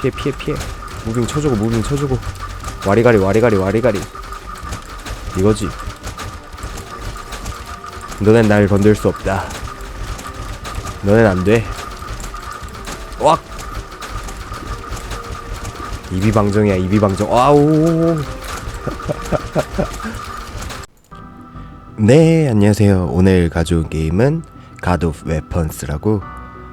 피해 피해 피해. 무빙 쳐주고 무빙 쳐주고. 와리가리 와리가리 와리가리. 이거지. 너넨 날 건들 수 없다. 너넨 안돼. 왁! 이비 방정이야 이비 방정. 아우. 네 안녕하세요. 오늘 가져온 게임은 God Weapons라고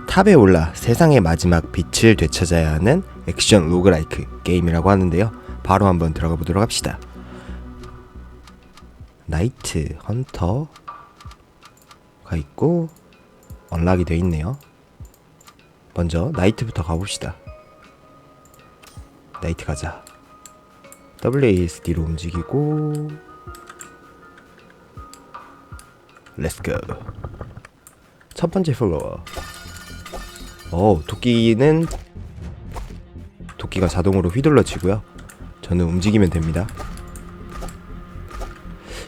탑에 올라 세상의 마지막 빛을 되찾아야 하는 액션 로그라이크 게임이라고 하는데요. 바로 한번 들어가 보도록 합시다. 나이트 헌터가 있고 언락이 돼 있네요. 먼저 나이트부터 가봅시다. 나이트 가자. WASD로 움직이고 렛츠고 첫 번째 플로어. 어 도끼는 도끼가 자동으로 휘둘러지고요 저는 움직이면 됩니다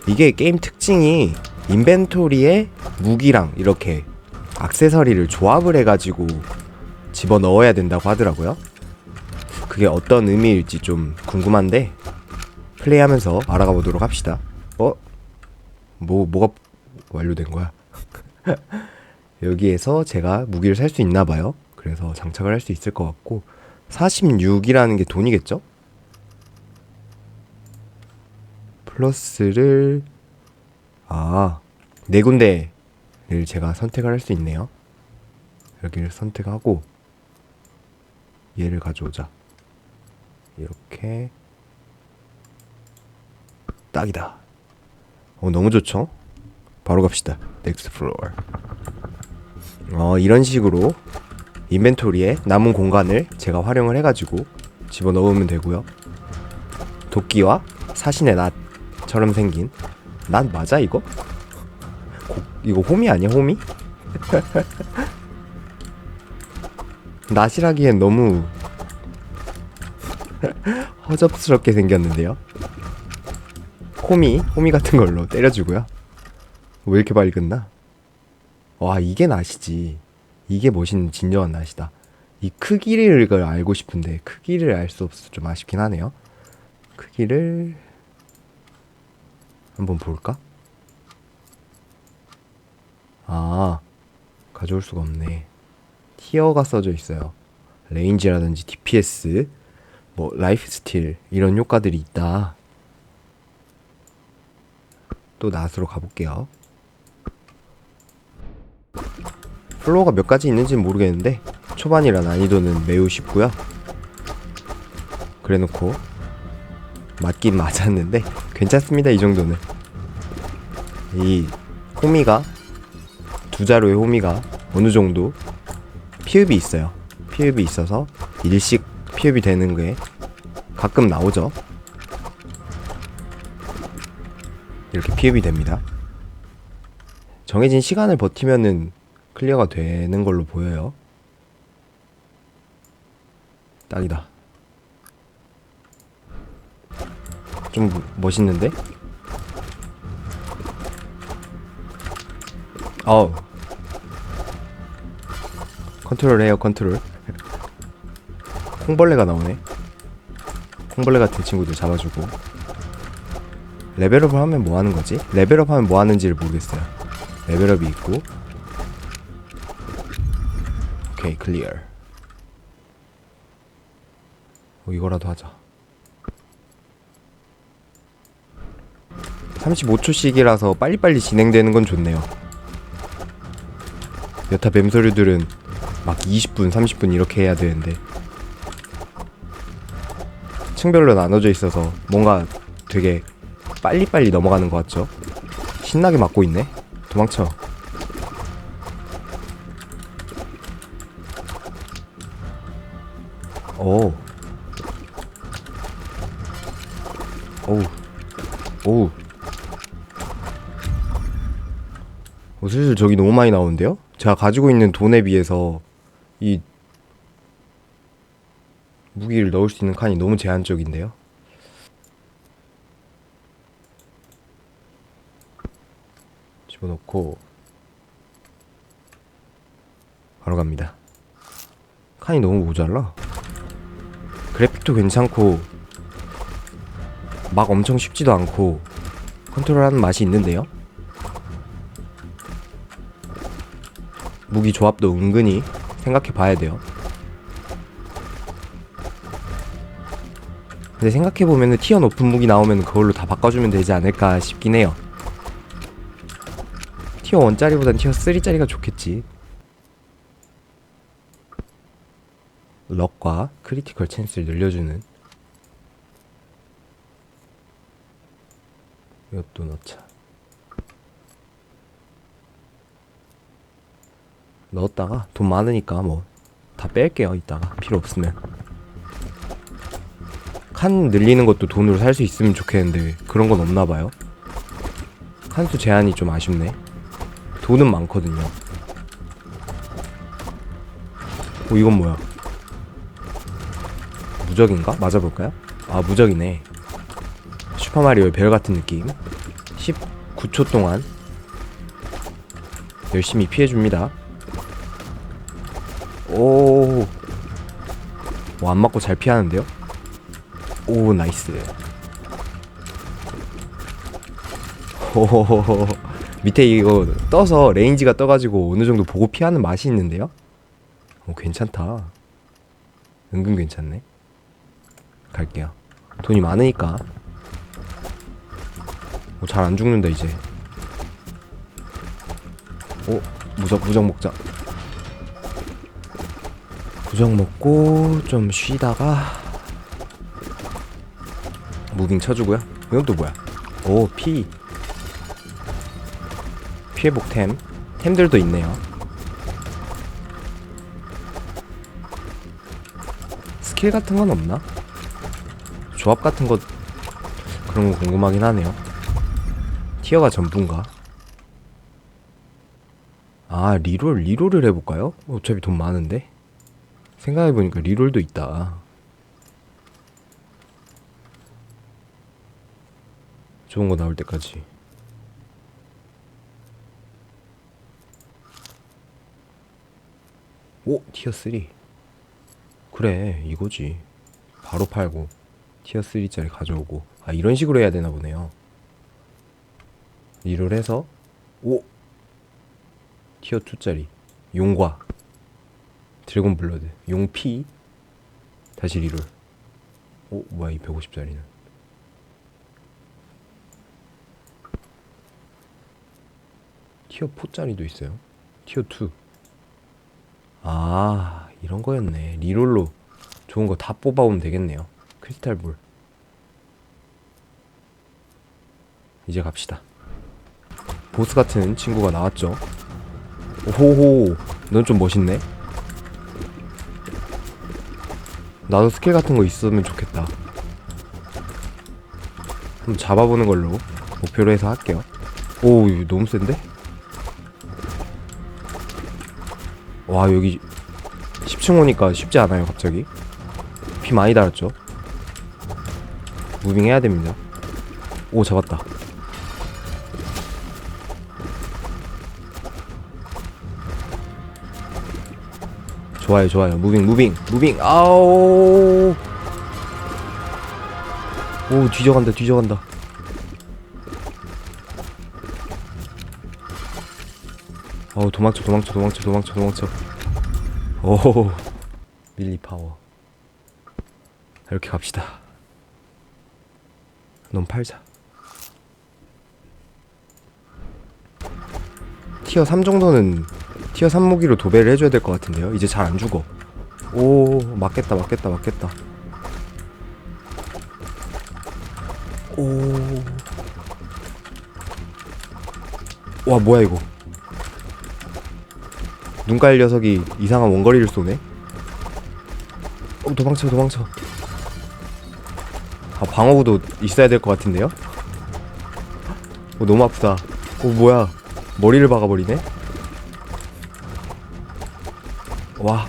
이게 게임 특징이 인벤토리에 무기랑 이렇게 악세서리를 조합을 해가지고 집어넣어야 된다고 하더라고요 그게 어떤 의미일지 좀 궁금한데 플레이하면서 알아가 보도록 합시다 어? 뭐 뭐가 완료된 거야? 여기에서 제가 무기를 살 수 있나 봐요. 그래서 장착을 할 수 있을 것 같고 46이라는 게 돈이겠죠? 플러스를 아, 네 군데를 제가 선택을 할 수 있네요. 여기를 선택하고 얘를 가져오자. 이렇게 딱이다. 어, 너무 좋죠? 바로 갑시다. 넥스트 플로어. 어, 이런 식으로 인벤토리에 남은 공간을 제가 활용을 해가지고 집어넣으면 되고요. 도끼와 사신의 낫처럼 생긴 낫 맞아 이거? 고, 이거 홈이 아니야 홈이? 낫이라기엔 너무 허접스럽게 생겼는데요. 호미, 호미 같은 걸로 때려주고요. 왜 이렇게 밝었나? 와 이게 낫이지. 이게 멋있는 진정한 낫이다. 이 크기를 걸 알고 싶은데 크기를 알 수 없어서 좀 아쉽긴 하네요. 크기를 한번 볼까? 아 가져올 수가 없네. 티어가 써져 있어요. 레인지라든지 DPS, 뭐 라이프 스틸 이런 효과들이 있다. 또 낫으로 가볼게요. 플로어가 몇 가지 있는지는 모르겠는데 초반이라 난이도는 매우 쉽고요. 그래놓고 맞긴 맞았는데 괜찮습니다 이 정도는. 이 호미가 두 자루의 호미가 어느 정도 피흡이 있어요. 피흡이 있어서 일식 피흡이 되는 게 가끔 나오죠. 이렇게 피흡이 됩니다. 정해진 시간을 버티면은 클리어가 되는 걸로 보여요. 딱이다. 좀 멋있는데? 어우. 컨트롤 해요, 컨트롤. 콩벌레가 나오네. 콩벌레 같은 친구들 잡아주고. 레벨업을 하면 뭐 하는 거지? 레벨업 하면 뭐 하는지를 모르겠어요. 레벨업이 있고. 오케이, 클리어. 어, 이거라도 하자. 35초씩이라서 빨리빨리 진행되는 건 좋네요. 여타 뱀소류들은 막 20분, 30분 이렇게 해야 되는데 층별로 나눠져 있어서 뭔가 되게 빨리빨리 넘어가는 것 같죠? 신나게 맞고 있네? 도망쳐. 오. 오우. 어, 슬슬 저기 너무 많이 나오는데요? 제가 가지고 있는 돈에 비해서 이 무기를 넣을 수 있는 칸이 너무 제한적인데요? 집어넣고 바로 갑니다. 칸이 너무 모자라. 그래픽도 괜찮고 막 엄청 쉽지도 않고 컨트롤하는 맛이 있는데요. 무기 조합도 은근히 생각해 봐야 돼요. 근데 생각해 보면은 티어 높은 무기 나오면 그걸로 다 바꿔주면 되지 않을까 싶긴 해요. 티어 1짜리보단 티어 3짜리가 좋겠지. 럭과 크리티컬 찬스를 늘려주는 이것도 넣자. 넣었다가 돈 많으니까 뭐 다 뺄게요 이따가. 필요 없으면. 칸 늘리는 것도 돈으로 살 수 있으면 좋겠는데 그런 건 없나 봐요. 칸수 제한이 좀 아쉽네. 돈은 많거든요. 오 이건 뭐야 무적인가? 맞아볼까요? 아 무적이네 슈퍼마리오의 별 같은 느낌 19초 동안 열심히 피해줍니다 오. 오, 안 맞고 잘 피하는데요? 오, 나이스. 호호호호. 밑에 이거 떠서 레인지가 떠가지고 어느 정도 보고 피하는 맛이 있는데요? 오, 괜찮다. 은근 괜찮네. 갈게요. 돈이 많으니까. 오, 잘안 죽는다, 이제. 오, 무적, 무적 먹자. 부적 먹고 좀 쉬다가 무빙 쳐주고요. 이건 또 뭐야? 오 피. 피해복 템. 템들도 있네요. 스킬 같은 건 없나? 조합 같은 것 그런 거 궁금하긴 하네요. 티어가 전부인가? 아 리롤 리롤을 해볼까요? 어차피 돈 많은데. 생각해보니까 리롤도 있다. 좋은 거 나올 때까지. 오! 티어 3. 그래, 이거지. 바로 팔고, 티어 3짜리 가져오고. 아, 이런 식으로 해야 되나 보네요. 리롤 해서, 오! 티어 2짜리. 용과. 드래곤 블러드 용피 다시 리롤 오 뭐야 이 150짜리는 티어 4짜리도 있어요 티어 2아 이런 거였네 리롤로 좋은 거 다 뽑아오면 되겠네요 크리스탈 볼 이제 갑시다 보스 같은 친구가 나왔죠 오호호 넌 좀 멋있네 나도 스킬 같은 거 있으면 좋겠다. 한번 잡아보는 걸로 목표로 해서 할게요. 오, 이거 너무 센데? 와, 여기 10층 오니까 쉽지 않아요, 갑자기. 피 많이 달았죠? 무빙 해야 됩니다. 오, 잡았다. 좋아요 좋아요. 무빙 무빙 무빙. 아오. 오 뒤져간다 뒤져간다. 어우 도망쳐 도망쳐 도망쳐 도망쳐 도망쳐. 오 밀리 파워. 이렇게 갑시다 넌 팔자 티어 3 정도는 티어 3 무기로 도배를 해줘야 될 것 같은데요. 이제 잘 안 죽어. 오, 맞겠다, 맞겠다, 맞겠다. 오. 와, 뭐야, 이거. 눈깔 녀석이 이상한 원거리를 쏘네? 어, 도망쳐, 도망쳐. 아, 방어구도 있어야 될 것 같은데요? 어, 너무 아프다. 어, 뭐야. 머리를 박아버리네? 와.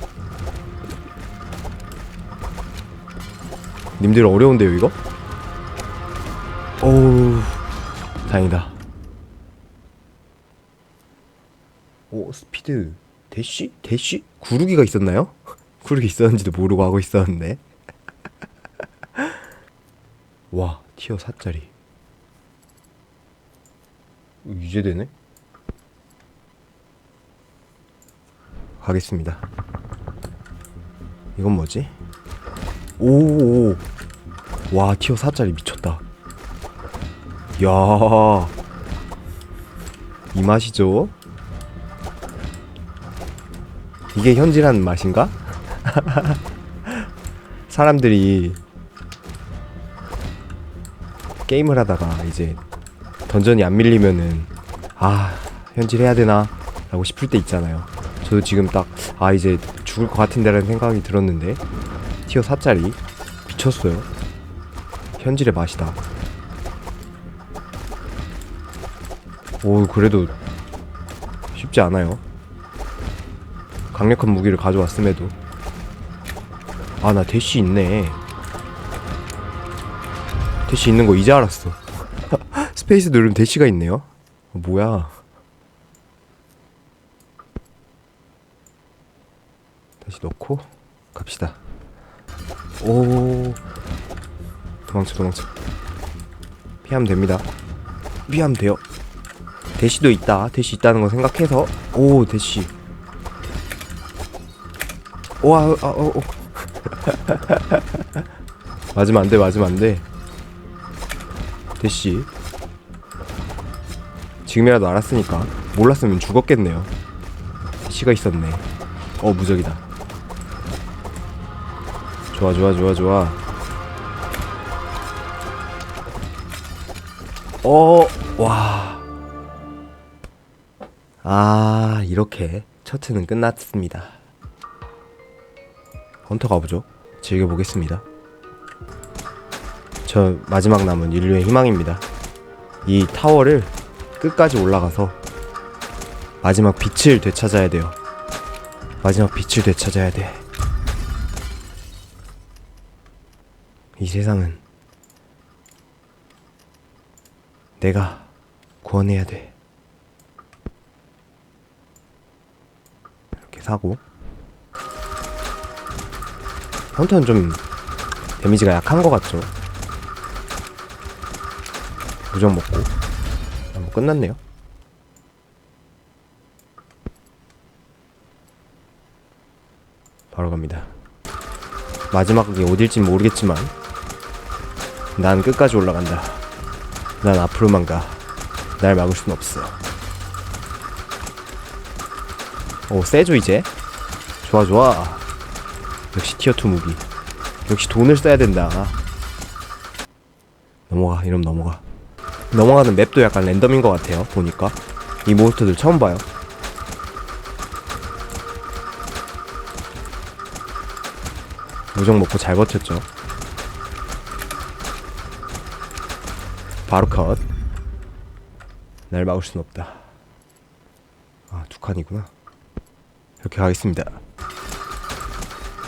님들 어려운데요, 이거? 어우, 다행이다. 오, 스피드. 대쉬? 대쉬? 구르기가 있었나요? 구르기 있었는지도 모르고 하고 있었는데. 와 티어 4짜리 이제 되네? 가겠습니다 이건 뭐지? 오와 티어 4짜리 미쳤다 야, 이 맛이죠? 이게 현질하는 맛인가? 사람들이 게임을 하다가 이제 던전이 안 밀리면은 아 현질 해야 되나 라고 싶을 때 있잖아요. 저도 지금 딱 아 이제 죽을 것 같은데라는 생각이 들었는데 티어 4짜리 미쳤어요. 현질의 맛이다. 오 그래도 쉽지 않아요 강력한 무기를 가져왔음에도 아 나 대시 있네 대시 있는 거 이제 알았어. 스페이스 누르면 대시가 있네요. 어, 뭐야. 다시 넣고 갑시다. 오. 도망쳐 도망쳐. 피하면 됩니다. 피하면 돼요. 대시도 있다. 대시 있다는 거 생각해서. 오 대시. 와, 아, 어, 어. 맞으면 안 돼, 맞으면 안 돼. 대시. 지금이라도 알았으니까 몰랐으면 죽었겠네요. 대시가 있었네. 어 무적이다. 좋아, 좋아, 좋아, 좋아. 어, 와. 아 이렇게 첫 회는 끝났습니다 헌터 가보죠 즐겨보겠습니다 저 마지막 남은 인류의 희망입니다. 이 타워를 끝까지 올라가서 마지막 빛을 되찾아야 돼요. 마지막 빛을 되찾아야 돼 이 세상은 내가 구원해야 돼. 이렇게 사고. 헌터는 좀 데미지가 약한 것 같죠 무적 먹고. 아, 뭐 끝났네요. 바로 갑니다. 마지막이 어딜진 모르겠지만 난 끝까지 올라간다. 난 앞으로만 가날 막을 순 없어. 오 세죠 이제? 좋아 좋아. 역시 티어2 무기. 역시 돈을 써야 된다. 넘어가 이러면 넘어가 넘어가는 맵도 약간 랜덤인 것 같아요 보니까 이 몬스터들 처음 봐요 무적 먹고 잘 버텼죠 바로 컷 날 막을 순 없다 아 두 칸이구나 이렇게 가겠습니다.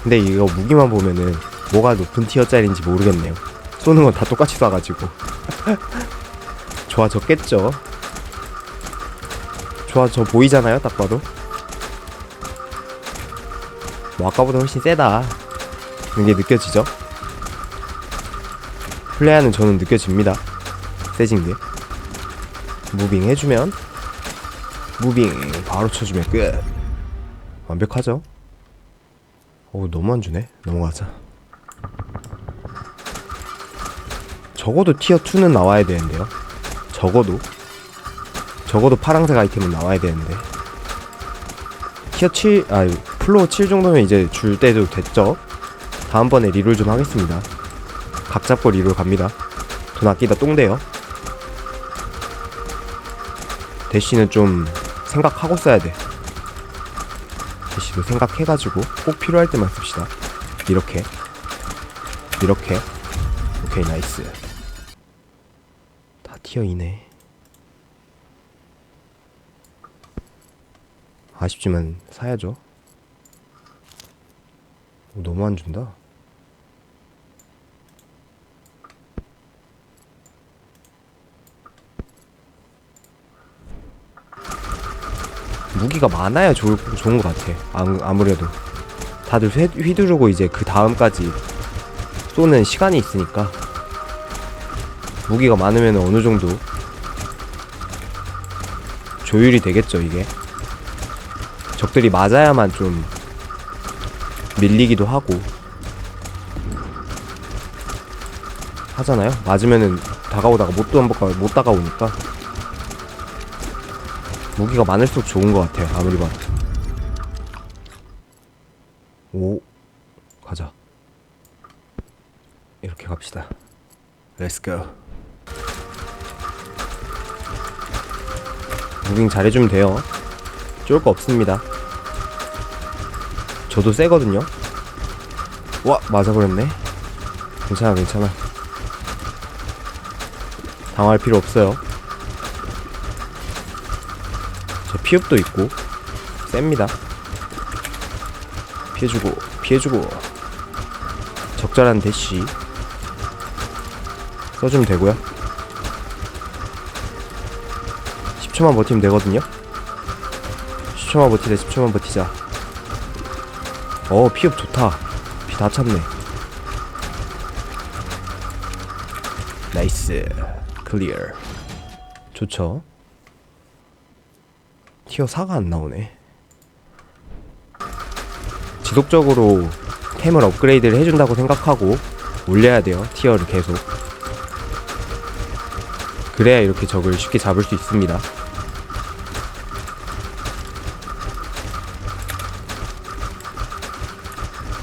근데 이거 무기만 보면은 뭐가 높은 티어짜리인지 모르겠네요. 쏘는 건 다 똑같이 쏴가지고. 좋아졌겠죠? 좋아져 보이잖아요, 딱 봐도. 뭐 아까보다 훨씬 세다. 이게 느껴지죠? 플레이하는 저는 느껴집니다. 세진 게. 무빙 해주면 무빙 바로 쳐주면 끝. 완벽하죠? 어 너무 안 주네. 넘어가자. 적어도 티어 2는 나와야 되는데요. 적어도 적어도 파랑색 아이템은 나와야 되는데 티어 7, 아 플로어 7 정도면 이제 줄 때도 됐죠. 다음번에 리롤 좀 하겠습니다. 각 잡고 리롤 갑니다. 돈 아끼다 똥돼요. 대시는 좀 생각하고 써야 돼. 대시도 생각해가지고 꼭 필요할 때만 씁시다. 이렇게. 이렇게. 오케이, 나이스. 다 티어 2네. 아쉽지만 사야죠. 오, 너무 안 준다. 무기가 많아야 좋을, 좋은 것 같아. 아, 아무래도. 다들 휘, 휘두르고 이제 그 다음까지 쏘는 시간이 있으니까. 무기가 많으면 어느 정도 조율이 되겠죠, 이게. 적들이 맞아야만 좀 밀리기도 하고 하잖아요. 맞으면은 다가오다가 못 도망가 못 다가오니까 무기가 많을수록 좋은 것 같아요. 아무리 봐도. 오 가자. 이렇게 갑시다. Let's go. 무빙 잘해주면 돼요. 쫄 거 없습니다. 저도 세거든요. 와 맞아버렸네. 괜찮아 괜찮아. 당할 필요 없어요. 저 피읍도 있고 셉니다. 피해주고 피해주고 적절한 대시 써주면 되고요. 10초만 버티면 되거든요. 10초만 버티자 10초만 버티자. 어 피읍 좋다. 피 다 찼네. 나이스 클리어 좋죠 티어 4가 안 나오네 지속적으로 템을 업그레이드를 해준다고 생각하고 올려야 돼요 티어를 계속 그래야 이렇게 적을 쉽게 잡을 수 있습니다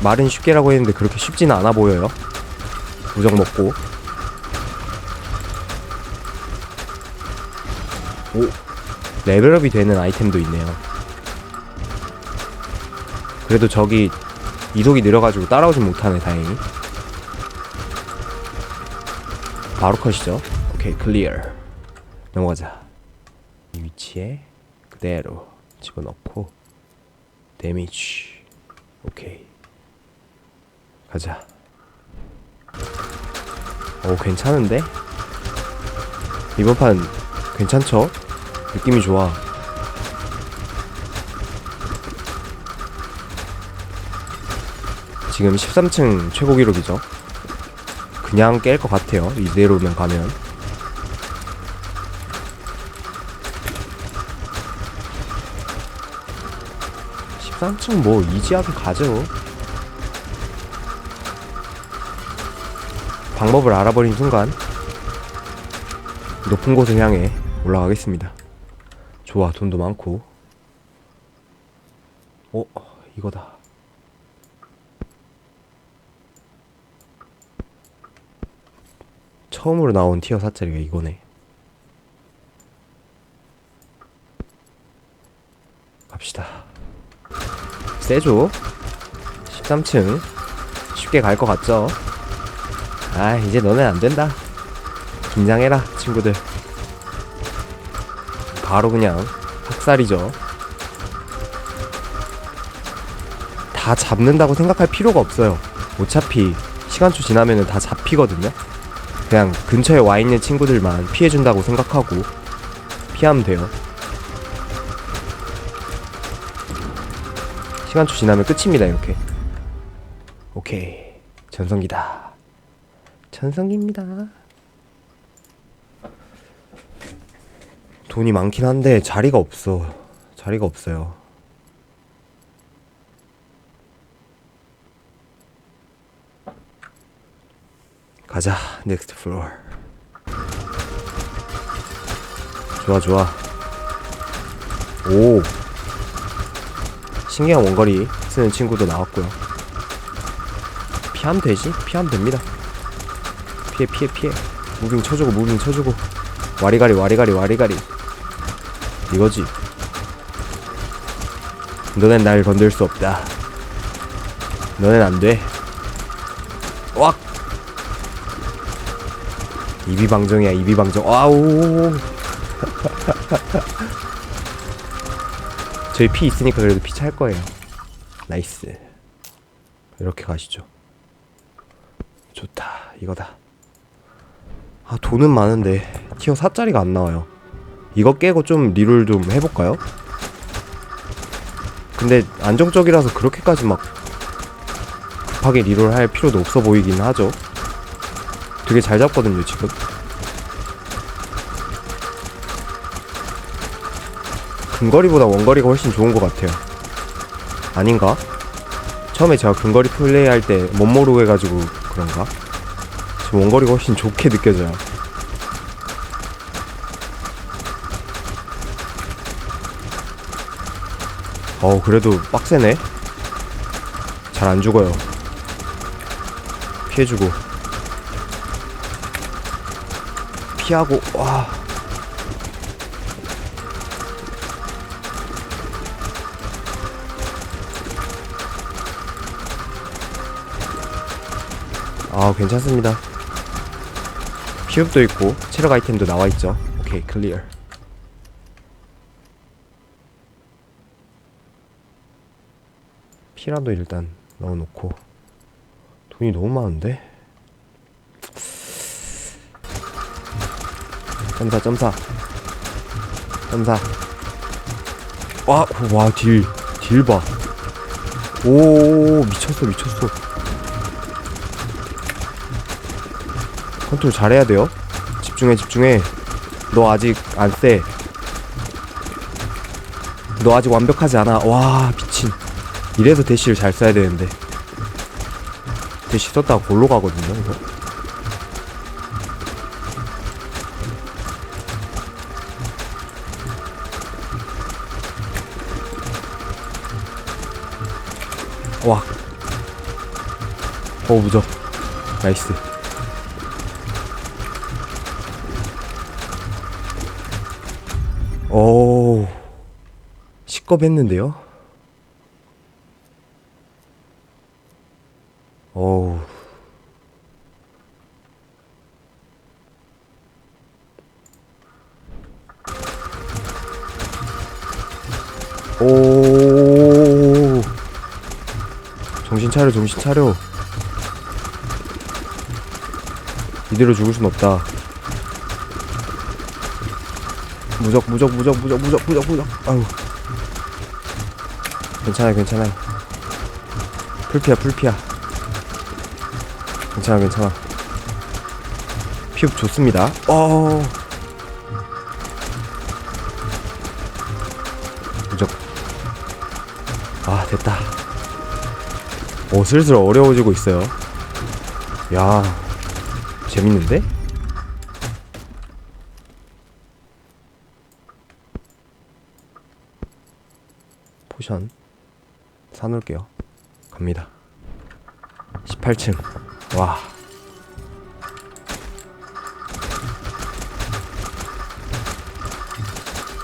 말은 쉽게라고 했는데 그렇게 쉽지는 않아 보여요. 무적 먹고. 오 레벨업이 되는 아이템도 있네요. 그래도 저기 이속이 느려가지고 따라오진 못하네 다행히. 바로 컷이죠. 오케이 클리어. 넘어가자. 이 위치에 그대로 집어넣고. 데미지. 오케이 가자 오 괜찮은데? 이번 판 괜찮죠? 느낌이 좋아. 지금 13층 최고 기록이죠. 그냥 깰 것 같아요. 이대로면 가면. 십삼 층뭐 이지하게 가죠. 방법을 알아버린 순간 높은 곳을 향해 올라가겠습니다. 좋아, 돈도 많고. 어, 이거다. 처음으로 나온 티어 4짜리가 이거네. 갑시다. 세죠? 13층. 쉽게 갈 것 같죠? 아, 이제 너네 안 된다. 긴장해라, 친구들. 바로 그냥 학살이죠. 다 잡는다고 생각할 필요가 없어요. 어차피 시간초 지나면은 다 잡히거든요. 그냥 근처에 와 있는 친구들만 피해준다고 생각하고 피하면 돼요. 시간초 지나면 끝입니다, 이렇게. 오케이. 전성기다. 전성기입니다. 돈이 많긴 한데 자리가 없어. 자리가 없어요. 가자. 넥스트 플로어. 좋아 좋아. 오. 신기한 원거리 쓰는 친구도 나왔고요. 피하면 되지? 피하면 됩니다. 피해 피해 피해. 무빙 쳐주고 무빙 쳐주고. 와리가리 와리가리 와리가리. 이거지. 너넨 날 건들 수 없다. 너넨 안 돼. 왁! 이비방정이야, 이비방정. 아우! 저희 피 있으니까 그래도 피 찰 거예요. 나이스. 이렇게 가시죠. 좋다. 이거다. 아 돈은 많은데 티어 4짜리가 안 나와요 이거 깨고 좀 리롤 좀 해볼까요? 근데 안정적이라서 그렇게까지 막 급하게 리롤 할 필요도 없어 보이긴 하죠 되게 잘 잡거든요 지금 근거리보다 원거리가 훨씬 좋은 것 같아요 아닌가? 처음에 제가 근거리 플레이할 때 못 모르고 해가지고 그런가? 지금 원거리가 훨씬 좋게 느껴져요. 어우, 그래도 빡세네. 잘 안 죽어요. 피해주고. 피하고, 와. 아 괜찮습니다 피읍도 있고 체력 아이템도 나와있죠. 오케이 클리어 피라도 일단 넣어놓고. 돈이 너무 많은데? 점사 점사. 점사. 와와딜딜 봐. 오 미쳤어 미쳤어 컨트롤 잘해야 돼요. 집중해, 집중해. 너 아직 안 쎄. 너 아직 완벽하지 않아. 와, 미친. 이래서 대시를 잘 써야 되는데. 대시 썼다가 골로 가거든요, 이거. 와. 어, 무적. 나이스. 오, 시겁했는데요? 어우. 오. 정신 차려, 정신 차려. 이대로 죽을 순 없다. 무적 무적 무적 무적 무적 무적 무적. 아우 괜찮아요 괜찮아요. 풀피야 풀피야. 괜찮아 괜찮아. 피흡 좋습니다. 어. 무적. 아 됐다. 오 슬슬 어려워지고 있어요. 야 재밌는데? 포션 사놓을게요. 갑니다. 18층. 와.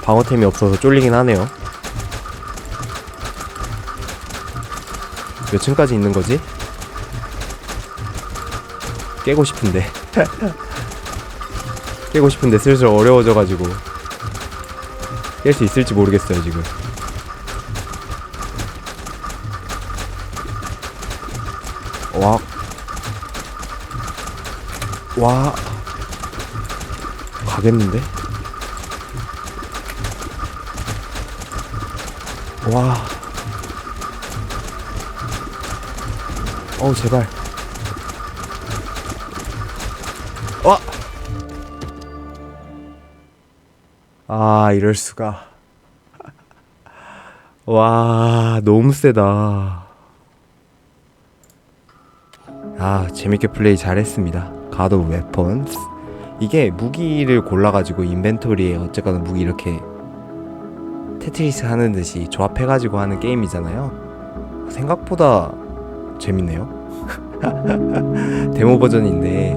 방어템이 없어서 쫄리긴 하네요. 몇 층까지 있는 거지? 깨고 싶은데. 깨고 싶은데 슬슬 어려워져가지고. 깰 수 있을지 모르겠어요 지금 와. 와. 가겠는데? 와. 어우, 제발. 와! 아, 이럴 수가. 와, 너무 세다. 아 재밌게 플레이 잘했습니다 가드 웨펀스. 이게 무기를 골라가지고 인벤토리에 어쨌거나 무기 이렇게 테트리스 하는 듯이 조합해가지고 하는 게임이잖아요. 생각보다 재밌네요. 데모 버전인데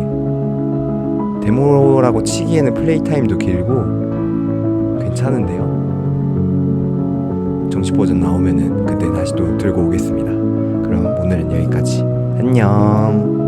데모라고 치기에는 플레이 타임도 길고 괜찮은데요. 정식 버전 나오면은 그때 다시 또 들고 오겠습니다. 그럼 오늘은 여기까지. 안녕.